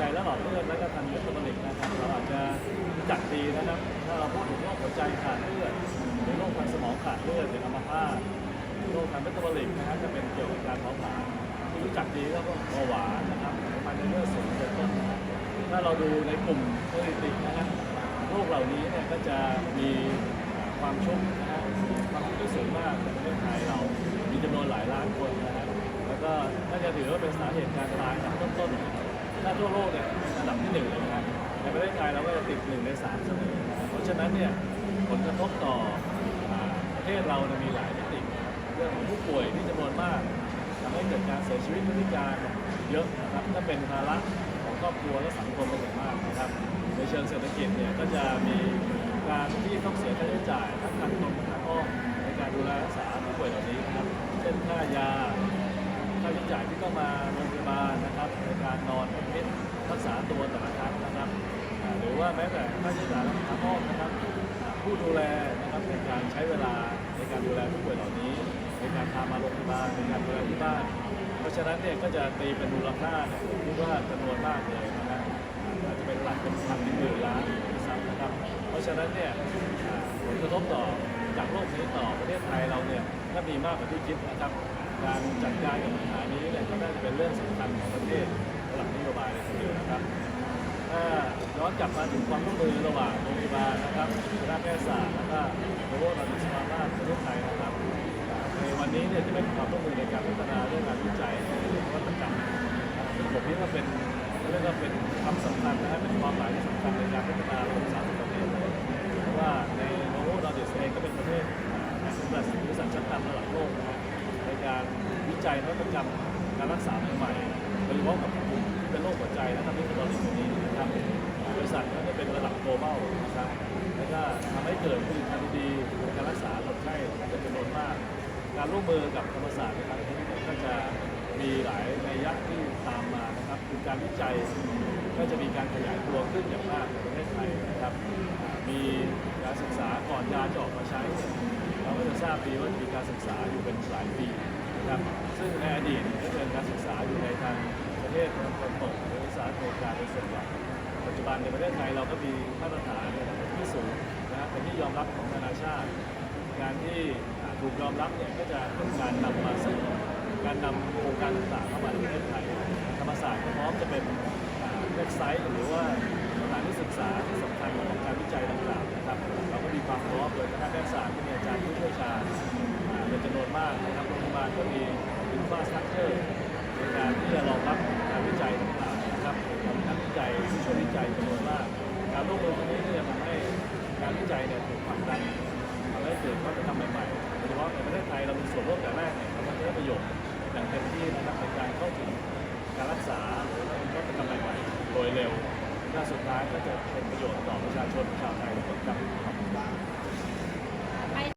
จและหลอดเลือดและก็ทางเดินตะวันตกนะครับเราอาจจะรู้จักดีนะครับถ้าเราพูดถึงโรคหัวใจขาดเลือดหรือโรคทางสมองขาดเลือดหรืออัมพาตโรคทางเดินตะวันตกนะครับจะเป็นเกี่ยวกับการเผาผลาญที่รู้จักดีก็พวกเบาหวานนะครับความดันเลือดสูงเป็นต้นถ้าเราดูในกลุ่มโพลิติกนะครับโรคเหล่านี้เนี่ยก็จะมีความชุ่มนะฮะความชุ่มที่สูงมากในประเทศไทยเรา มีจำนวนหลายล้านคนนะฮะแล้วก็น่าจะถือว่าเป็นสาเหตุการตายอันดับต้น ถ้าทั่วโลกเนี่ยอันดับที่หนึ่งเลยนะครับในประเทศไทยเราก็จะติดหนึ่งในสามเสมอเพราะฉะนั้นเนี่ยผลกระทบต่ออ่าประเทศเราเนี่ยมีหลายมิตินะครับเรื่องของผู้ป่วยที่จำนวนมากทำให้เกิดการเสียชีวิตผู้พิการเยอะนะครับถ้าเป็นภาระของครอบครัวและสังคมเป็นอย่างมากนะครับ ในเชิงเศรษฐกิจเนี่ยก็จะมีการที่ต้องเสียค่าใช้จ่ายทั้งทางตรงทางอ้อมในการดูแลรักษาผู้ป่วยเหล่านี้นะครับ เช่นค่ายา ค่าใช้จ่ายที่ต้องมาโรงพ ตัวแต่ละครั้งนะครับหรือว่าแม้แต่ค่าใช้จ่ายทางอ้อมนะครับผู้ดูแลนะครับในการใช้เวลาในการดูแลผู้ป่วยเหล่านี้ ในการพามาโรงพยาบาลในการดูแลที่บ้าน เพราะฉะนั้นเนี่ยก็จะตีเป็นมูลค่าเนี่ยผมคิดว่าจำนวนมากเลยนะฮะอาจจะเป็นหลักเป็นพันเป็นหมื่นล้านซ้ำนะครับ เพราะฉะนั้นเนี่ยผลกระทบต่อจากโลกนี้ต่อประเทศไทยเราเนี่ยก็มีมากกว่าที่คิดนะครับ การจัดการกับปัญหานี้เนี่ยก็น่าจะเป็นเรื่องสำคัญของประเทศ กลับมาถึงความร่วมมือระหว่างโรงพยาบาลนะครับคณะแพทยศาสตร์แล้วก็โรงพยาบาลสภาราชประเทศไทยนะครับ ในวันนี้เนี่ยจะเป็นความร่วมมือในการพัฒนาเรื่องการวิจัยเรื่องนวัตกรรมผมคิดว่าเป็นเรียกว่าเป็นความสำคัญนะฮะเป็นความหมายที่สำคัญในการพัฒนาระบบสาธารณสุขประเทศเพราะว่าในโนโวเราเดสเองก็เป็นประเทศอ่าเป็นบริษัทชั้นนำระดับโลกนะในการวิจัยนวัตกรรมการรักษาใหม่ๆโดยเฉพาะกับกลุ่มที่เป็นโรคหัวใจและทำให้ตัวนี้นี้นะครับ บริษัทก็จะเป็นระดับ global นะครับแล้วก็ทำให้เกิดผลิตภัณฑ์ดีในการรักษาคนไข้เป็นจำนวนมาก การร่วมมือกับธรรมศาสตร์ในครั้งนี้ก็จะมีหลายในัยยะที่ตามมานะครับคือการวิจัยก็จะมีการขยายตัวขึ้นอย่างมากในประเทศไทยนะครับ มีการศึกษาก่อนยาจะออกมาใช้ เราก็จะทราบดีว่ามีการศึกษาอยู่เป็นหลายปีนะครับซึ่งในอดีตก็เป็นการศึกษาอยู่ในทางประเทศตะวันตกหรือสหรัฐอเมริกาเป็นส่วนใหญ่ บันในประเทศไทยเราก็มีมาตรฐานที่สูงนะเป็นที่ยอมรับของนานาชาติการที่ถูกยอมรับเนี่ยก็จะเป็นการนำมาซึ่งการนำโครงการต่างๆเข้ามาในประเทศไทยธรรมศาสตร์พร้อมจะเป็นเว็บไซต์หรือว่าสถานที่ศึกษาที่สำคัญของการวิจัยต่างๆนะครับเราก็มีความพร้อมโดยคณะแพทยศาสตร์ที่มีอาจารย์ผู้เชี่ยวชาญเป็นจำนวนมากนะครับโรงพยาบาลก็มีอินฟราสตรัคเจอร์ในการที่จะรองรับการวิจัยต่างๆ จัยที่ช่วยวิจัยจำนวนมาก การร่วมมือตรงนี้ก็จะทำให้การวิจัยเนี่ยถูกผลักดันทำให้เกิดวัฒนธรรมใหม่ๆโดยเฉพาะในประเทศไทยเรามีส่วนร่วมแต่แรกเนี่ยเราจะได้ประโยชน์อย่างเต็มที่นะครับในการเข้าถึงการรักษาหรือวัฒนธรรมใหม่ๆโดยเร็วและสุดท้ายก็จะเป็นประโยชน์ต่อประชาชนชาวไทยทุกคนครับ